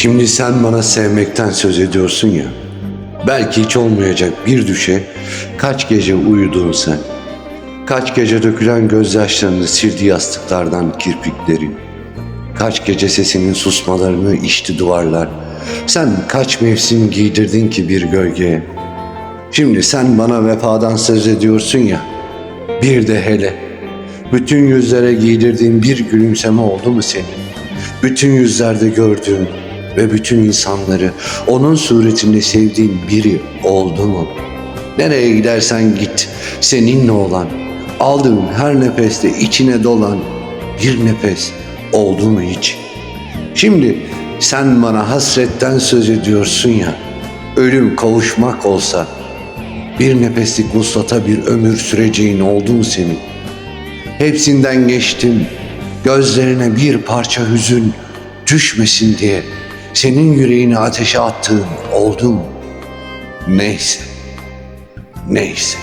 Şimdi sen bana sevmekten söz ediyorsun ya. Belki hiç olmayacak bir düşe kaç gece uyudun sen. Kaç gece dökülen gözyaşlarını sildi yastıklardan kirpiklerin. Kaç gece sesinin susmalarını içti duvarlar. Sen kaç mevsim giydirdin ki bir gölgeye. Şimdi sen bana vefadan söz ediyorsun ya. Bir de hele. Bütün yüzlere giydirdiğin bir gülümseme oldu mu senin? Bütün yüzlerde gördüğün ve bütün insanları onun suretinde sevdiğin biri oldu mu? Nereye gidersen git, seninle olan, aldığın her nefeste içine dolan bir nefes oldu mu hiç? Şimdi sen bana hasretten söz ediyorsun ya, ölüm kavuşmak olsa, bir nefeslik vuslata bir ömür süreceğin oldu mu senin? Hepsinden geçtim, gözlerine bir parça hüzün düşmesin diye senin yüreğini ateşe attığın oldu mu? Neyse, neyse.